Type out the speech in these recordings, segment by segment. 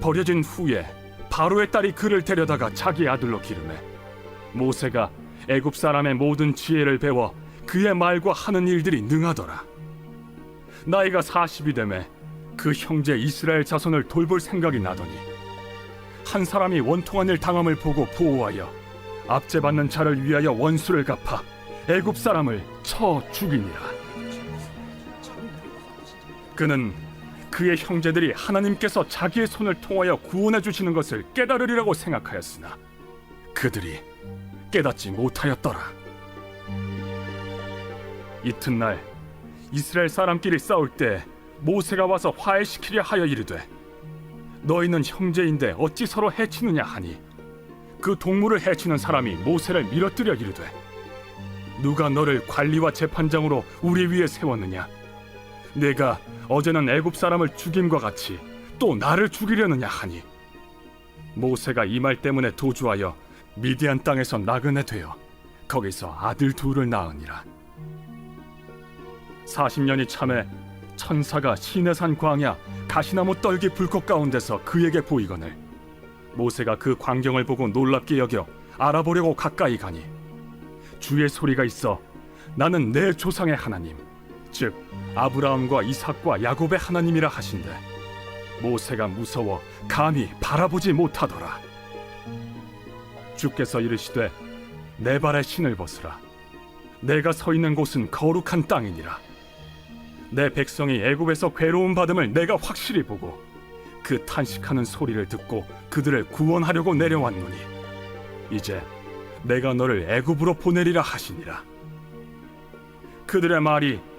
버려진 후에 바로의 딸이 그를 데려다가 자기 아들로 기르매 모세가 애굽 사람의 모든 지혜를 배워 그의 말과 하는 일들이 능하더라. 나이가 40이 되매 그 형제 이스라엘 자손을 돌볼 생각이 나더니 한 사람이 원통한 일 당함을 보고 보호하여 압제받는 자를 위하여 원수를 갚아 애굽 사람을 쳐 죽이니라. 그는 그의 형제들이 하나님께서 자기의 손을 통하여 구원해 주시는 것을 깨달으리라고 생각하였으나 그들이 깨닫지 못하였더라. 이튿날 이스라엘 사람끼리 싸울 때 모세가 와서 화해시키려 하여 이르되 너희는 형제인데 어찌 서로 해치느냐 하니 그 동물을 해치는 사람이 모세를 밀어뜨려 이르되 누가 너를 관리와 재판장으로 우리 위에 세웠느냐 내가 어제는 애굽 사람을 죽임과 같이 또 나를 죽이려느냐 하니? 모세가 이 말 때문에 도주하여 미디안 땅에서 나그네 되어 거기서 아들 둘을 낳으니라. 40년이 참에 천사가 시내산 광야 가시나무 떨기 불꽃 가운데서 그에게 보이거늘 모세가 그 광경을 보고 놀랍게 여겨 알아보려고 가까이 가니 주의 소리가 있어 나는 내 조상의 하나님 즉 아브라함과 이삭과 야곱의 하나님이라 하신대. 모세가 무서워 감히 바라보지 못하더라. 주께서 이르시되 내 발에 신을 벗으라. 내가 서 있는 곳은 거룩한 땅이니라. 내 백성이 애굽에서 괴로움 받음을 내가 확실히 보고 그 탄식하는 소리를 듣고 그들을 구원하려고 내려왔노니 이제 내가 너를 애굽으로 보내리라 하시니라. 그들의 말이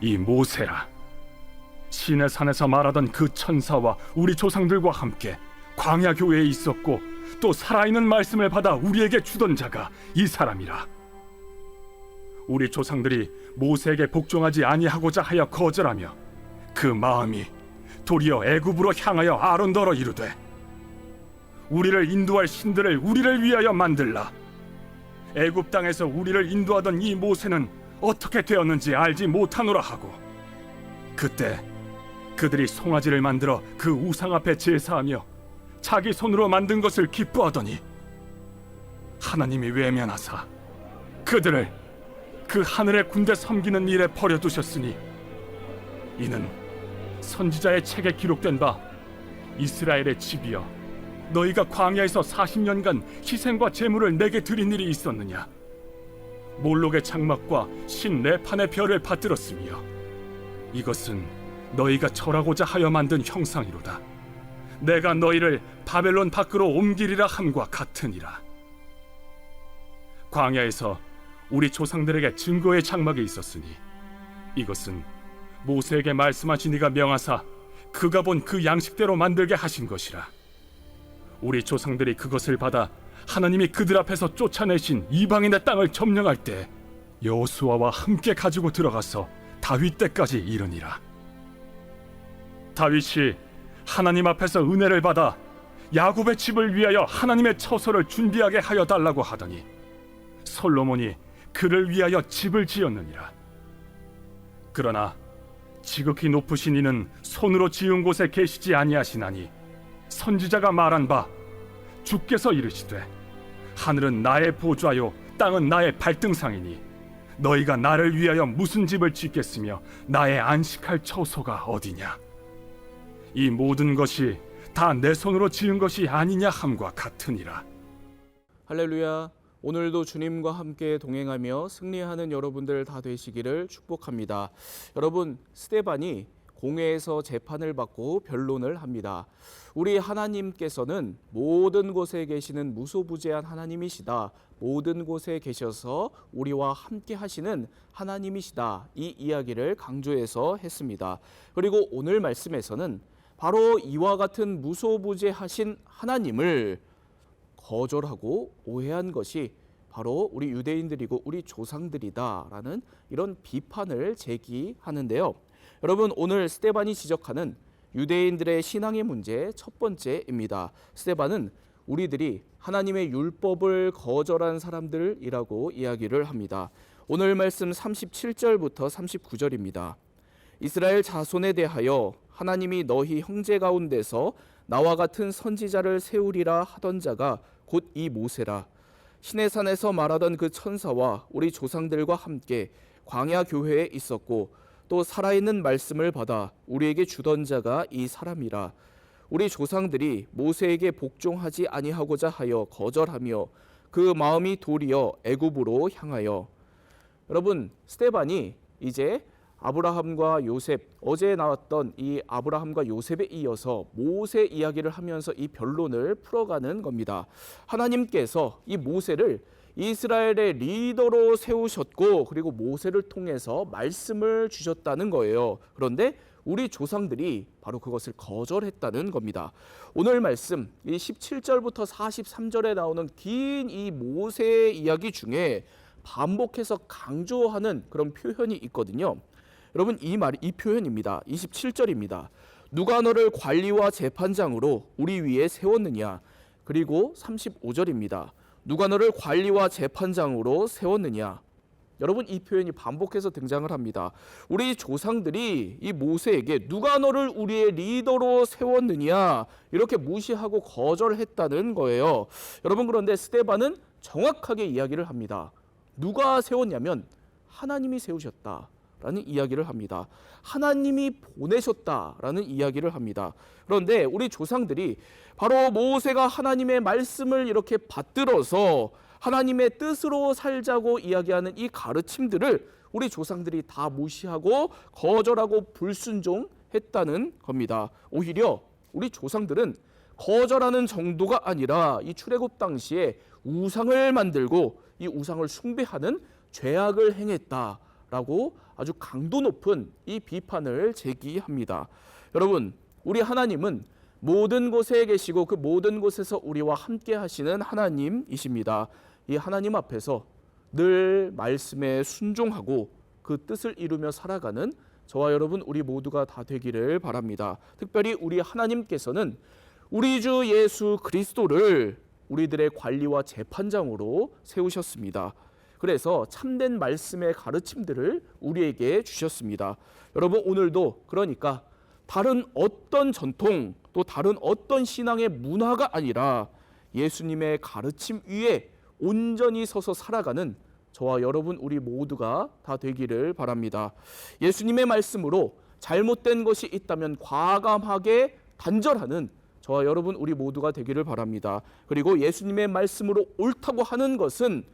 이 모세라. 신의 산에서 말하던 그 천사와 우리 조상들과 함께 광야 교회에 있었고 또 살아있는 말씀을 받아 우리에게 주던 자가 이 사람이라. 우리 조상들이 모세에게 복종하지 아니하고자 하여 거절하며 그 마음이 도리어 애굽으로 향하여 아론더러 이르되 우리를 인도할 신들을 우리를 위하여 만들라 애굽 땅에서 우리를 인도하던 이 모세는 어떻게 되었는지 알지 못하노라 하고 그때 그들이 송아지를 만들어 그 우상 앞에 제사하며 자기 손으로 만든 것을 기뻐하더니 하나님이 외면하사 그들을 그 하늘의 군대 섬기는 일에 버려두셨으니 이는 선지자의 책에 기록된 바 이스라엘의 집이여 너희가 광야에서 40년간 희생과 제물을 내게 드린 일이 있었느냐 몰록의 장막과 신 네판의 별을 받들었으며 이것은 너희가 절하고자 하여 만든 형상이로다. 내가 너희를 바벨론 밖으로 옮기리라 함과 같으니라. 광야에서 우리 조상들에게 증거의 장막이 있었으니 이것은 모세에게 말씀하신 이가 명하사 그가 본 그 양식대로 만들게 하신 것이라. 우리 조상들이 그것을 받아 하나님이 그들 앞에서 쫓아내신 이방인의 땅을 점령할 때 여호수아와 함께 가지고 들어가서 다윗 때까지 이르니라. 다윗이 하나님 앞에서 은혜를 받아 야곱의 집을 위하여 하나님의 처소를 준비하게 하여 달라고 하더니 솔로몬이 그를 위하여 집을 지었느니라. 그러나 지극히 높으신 이는 손으로 지은 곳에 계시지 아니하시나니 선지자가 말한 바 주께서 이르시되 하늘은 나의 보좌요 땅은 나의 발등상이니 너희가 나를 위하여 무슨 집을 짓겠으며 나의 안식할 처소가 어디냐 이 모든 것이 다 내 손으로 지은 것이 아니냐 함과 같으니라. 할렐루야. 오늘도 주님과 함께 동행하며 승리하는 여러분들 다 되시기를 축복합니다. 여러분, 스테반이 공회에서 재판을 받고 변론을 합니다. 우리 하나님께서는 모든 곳에 계시는 무소부재한 하나님이시다. 모든 곳에 계셔서 우리와 함께 하시는 하나님이시다. 이 이야기를 강조해서 했습니다. 그리고 오늘 말씀에서는 바로 이와 같은 무소부재하신 하나님을 거절하고 오해한 것이 바로 우리 유대인들이고 우리 조상들이다라는 이런 비판을 제기하는데요. 여러분 오늘 스테반이 지적하는 유대인들의 신앙의 문제 첫 번째입니다. 스테반은 우리들이 하나님의 율법을 거절한 사람들이라고 이야기를 합니다. 오늘 말씀 37절부터 39절입니다. 이스라엘 자손에 대하여 하나님이 너희 형제 가운데서 나와 같은 선지자를 세우리라 하던 자가 곧 이 모세라 신의 산에서 말하던 그 천사와 우리 조상들과 함께 광야 교회에 있었고 또 살아있는 말씀을 받아 우리에게 주던 자가 이 사람이라 우리 조상들이 모세에게 복종하지 아니하고자 하여 거절하며 그 마음이 도리어 애굽으로 향하여 여러분 스테반이 이제 아브라함과 요셉 어제 나왔던 이 아브라함과 요셉에 이어서 모세 이야기를 하면서 이 변론을 풀어가는 겁니다. 하나님께서 이 모세를 이스라엘의 리더로 세우셨고 그리고 모세를 통해서 말씀을 주셨다는 거예요. 그런데 우리 조상들이 바로 그것을 거절했다는 겁니다. 오늘 말씀 이 17절부터 43절에 나오는 긴 이 모세 이야기 중에 반복해서 강조하는 그런 표현이 있거든요. 여러분 이 말이 이 표현입니다. 27절입니다. 누가 너를 관리와 재판장으로 우리 위에 세웠느냐? 그리고 35절입니다. 누가 너를 관리와 재판장으로 세웠느냐? 여러분 이 표현이 반복해서 등장을 합니다. 우리 조상들이 이 모세에게 누가 너를 우리의 리더로 세웠느냐 이렇게 무시하고 거절했다는 거예요. 여러분 그런데 스테반은 정확하게 이야기를 합니다. 누가 세웠냐면 하나님이 세우셨다. 라는 이야기를 합니다. 하나님이 보내셨다라는 이야기를 합니다. 그런데 우리 조상들이 바로 모세가 하나님의 말씀을 이렇게 받들어서 하나님의 뜻으로 살자고 이야기하는 이 가르침들을 우리 조상들이 다 무시하고 거절하고 불순종했다는 겁니다. 오히려 우리 조상들은 거절하는 정도가 아니라 이 출애굽 당시에 우상을 만들고 이 우상을 숭배하는 죄악을 행했다라고 아주 강도 높은 이 비판을 제기합니다. 여러분, 우리 하나님은 모든 곳에 계시고 그 모든 곳에서 우리와 함께 하시는 하나님이십니다. 이 하나님 앞에서 늘 말씀에 순종하고 그 뜻을 이루며 살아가는 저와 여러분 우리 모두가 다 되기를 바랍니다. 특별히 우리 하나님께서는 우리 주 예수 그리스도를 우리들의 관리와 재판장으로 세우셨습니다. 그래서 참된 말씀의 가르침들을 우리에게 주셨습니다. 여러분 오늘도 그러니까 다른 어떤 전통 또 다른 어떤 신앙의 문화가 아니라 예수님의 가르침 위에 온전히 서서 살아가는 저와 여러분 우리 모두가 다 되기를 바랍니다. 예수님의 말씀으로 잘못된 것이 있다면 과감하게 단절하는 저와 여러분 우리 모두가 되기를 바랍니다. 그리고 예수님의 말씀으로 옳다고 하는 것은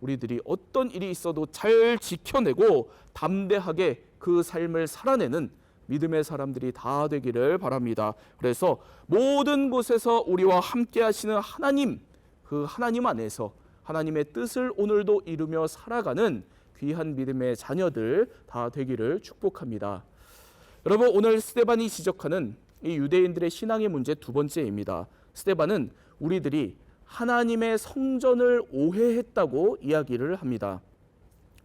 우리들이 어떤 일이 있어도 잘 지켜내고 담대하게 그 삶을 살아내는 믿음의 사람들이 다 되기를 바랍니다. 그래서 모든 곳에서 우리와 함께 하시는 하나님, 그 하나님 안에서 하나님의 뜻을 오늘도 이루며 살아가는 귀한 믿음의 자녀들 다 되기를 축복합니다. 여러분 오늘 스테반이 지적하는 이 유대인들의 신앙의 문제 두 번째입니다. 스테반은 우리들이 하나님의 성전을 오해했다고 이야기를 합니다.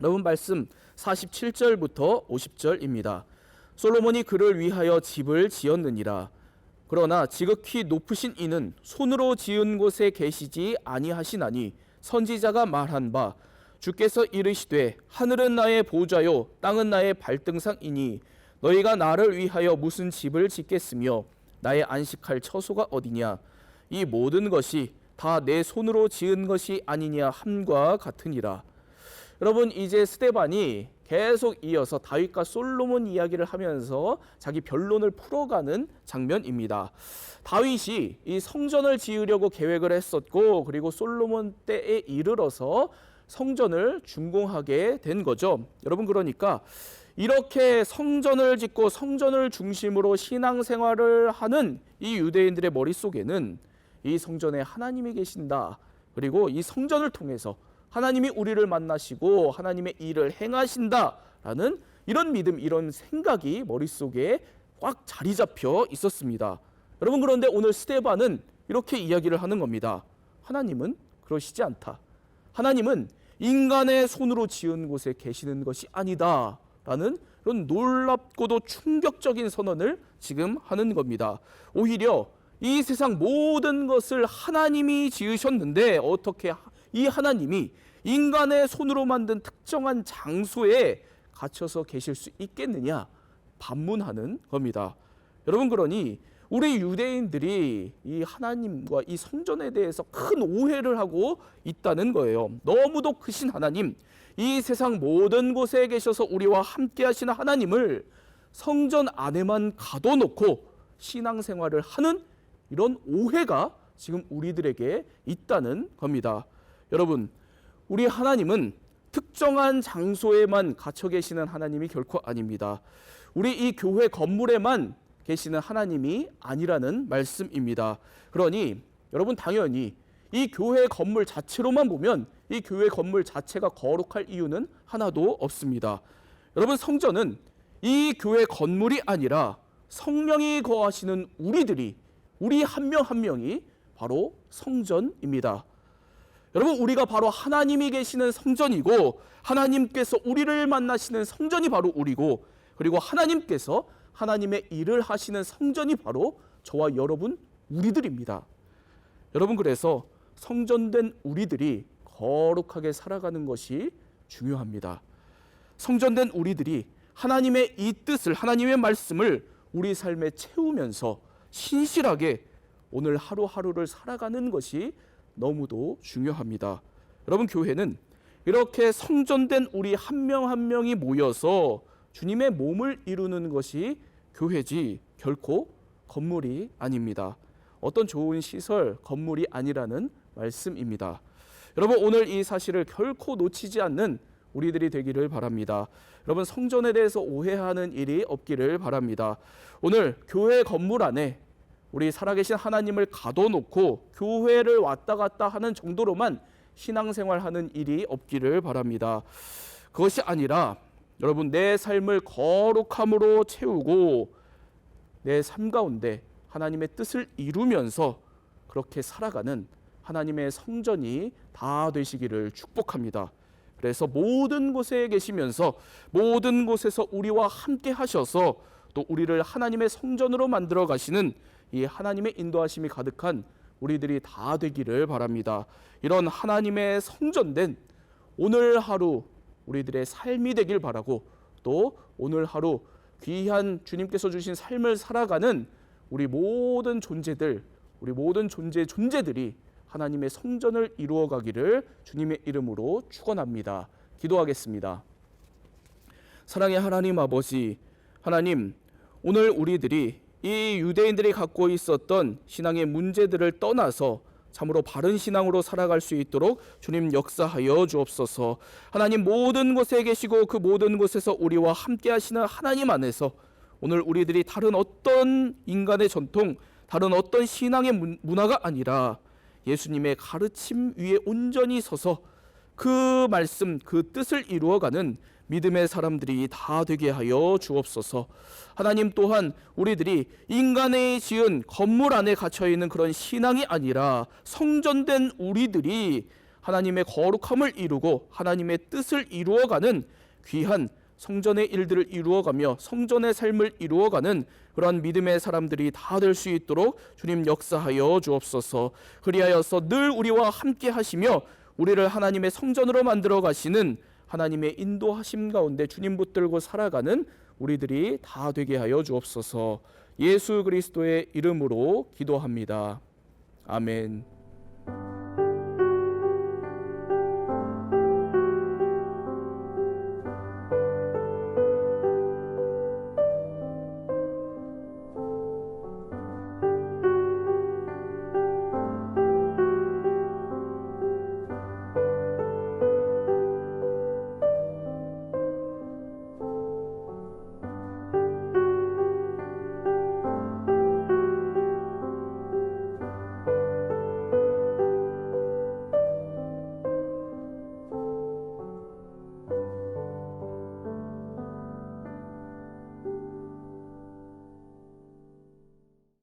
여러분 말씀 47절부터 50절입니다. 솔로몬이 그를 위하여 집을 지었느니라. 그러나 지극히 높으신 이는 손으로 지은 곳에 계시지 아니하시나니 선지자가 말한 바 주께서 이르시되 하늘은 나의 보좌요 땅은 나의 발등상이니 너희가 나를 위하여 무슨 집을 짓겠으며 나의 안식할 처소가 어디냐 이 모든 것이 다 내 손으로 지은 것이 아니냐 함과 같으니라 여러분 이제 스테반이 계속 이어서 다윗과 솔로몬 이야기를 하면서 자기 변론을 풀어가는 장면입니다. 다윗이 이 성전을 지으려고 계획을 했었고 그리고 솔로몬 때에 이르러서 성전을 준공하게 된 거죠. 여러분 그러니까 이렇게 성전을 짓고 성전을 중심으로 신앙생활을 하는 이 유대인들의 머릿속에는 이 성전에 하나님이 계신다. 그리고 이 성전을 통해서 하나님이 우리를 만나시고 하나님의 일을 행하신다라는 이런 믿음, 이런 생각이 머릿속에 꽉 자리 잡혀 있었습니다. 여러분 그런데 오늘 스테반은 이렇게 이야기를 하는 겁니다. 하나님은 그러시지 않다. 하나님은 인간의 손으로 지은 곳에 계시는 것이 아니다 라는 그런 놀랍고도 충격적인 선언을 지금 하는 겁니다. 오히려 이 세상 모든 것을 하나님이 지으셨는데 어떻게 이 하나님이 인간의 손으로 만든 특정한 장소에 갇혀서 계실 수 있겠느냐 반문하는 겁니다. 여러분 그러니 우리 유대인들이 이 하나님과 이 성전에 대해서 큰 오해를 하고 있다는 거예요. 너무도 크신 하나님, 이 세상 모든 곳에 계셔서 우리와 함께 하시는 하나님을 성전 안에만 가둬놓고 신앙생활을 하는 이런 오해가 지금 우리들에게 있다는 겁니다. 여러분, 우리 하나님은 특정한 장소에만 갇혀 계시는 하나님이 결코 아닙니다. 우리 이 교회 건물에만 계시는 하나님이 아니라는 말씀입니다. 그러니 여러분 당연히 이 교회 건물 자체로만 보면 이 교회 건물 자체가 거룩할 이유는 하나도 없습니다. 여러분 성전은 이 교회 건물이 아니라 성령이 거하시는 우리들이 우리 한명한 명이 바로 성전입니다. 여러분 우리가 바로 하나님이 계시는 성전이고 하나님께서 우리를 만나시는 성전이 바로 우리고 그리고 하나님께서 하나님의 일을 하시는 성전이 바로 저와 여러분 우리들입니다. 여러분 그래서 성전된 우리들이 거룩하게 살아가는 것이 중요합니다. 성전된 우리들이 하나님의 이 뜻을 하나님의 말씀을 우리 삶에 채우면서 신실하게 오늘 하루하루를 살아가는 것이 너무도 중요합니다. 여러분 교회는 이렇게 성전된 우리 한명한 명이 모여서 주님의 몸을 이루는 것이 교회지 결코 건물이 아닙니다. 어떤 좋은 시설, 건물이 아니라는 말씀입니다. 여러분 오늘 이 사실을 결코 놓치지 않는 우리들이 되기를 바랍니다. 여러분 성전에 대해서 오해하는 일이 없기를 바랍니다. 오늘 교회 건물 안에 우리 살아계신 하나님을 가둬놓고 교회를 왔다 갔다 하는 정도로만 신앙생활하는 일이 없기를 바랍니다. 그것이 아니라 여러분 내 삶을 거룩함으로 채우고 내 삶 가운데 하나님의 뜻을 이루면서 그렇게 살아가는 하나님의 성전이 다 되시기를 축복합니다. 그래서 모든 곳에 계시면서 모든 곳에서 우리와 함께 하셔서 또 우리를 하나님의 성전으로 만들어 가시는 이 하나님의 인도하심이 가득한 우리들이 다 되기를 바랍니다. 이런 하나님의 성전된 오늘 하루 우리들의 삶이 되길 바라고 또 오늘 하루 귀한 주님께서 주신 삶을 살아가는 우리 모든 존재들, 우리 모든 존재 존재들이 하나님의 성전을 이루어 가기를 주님의 이름으로 축원합니다. 기도하겠습니다. 사랑의 하나님 아버지, 하나님 오늘 우리들이 이 유대인들이 갖고 있었던 신앙의 문제들을 떠나서 참으로 바른 신앙으로 살아갈 수 있도록 주님 역사하여 주옵소서. 하나님 모든 곳에 계시고 그 모든 곳에서 우리와 함께 하시는 하나님 안에서 오늘 우리들이 다른 어떤 인간의 전통, 다른 어떤 신앙의 문- 문화가 아니라 예수님의 가르침 위에 온전히 서서 그 말씀, 그 뜻을 이루어가는 믿음의 사람들이 다 되게 하여 주옵소서. 하나님 또한 우리들이 인간의 지은 건물 안에 갇혀 있는 그런 신앙이 아니라 성전된 우리들이 하나님의 거룩함을 이루고 하나님의 뜻을 이루어가는 귀한 성전의 일들을 이루어가며 성전의 삶을 이루어가는 그러한 믿음의 사람들이 다 될 수 있도록 주님 역사하여 주옵소서. 그리하여서 늘 우리와 함께 하시며 우리를 하나님의 성전으로 만들어 가시는 하나님의 인도하심 가운데 주님 붙들고 살아가는 우리들이 다 되게 하여 주옵소서. 예수 그리스도의 이름으로 기도합니다. 아멘.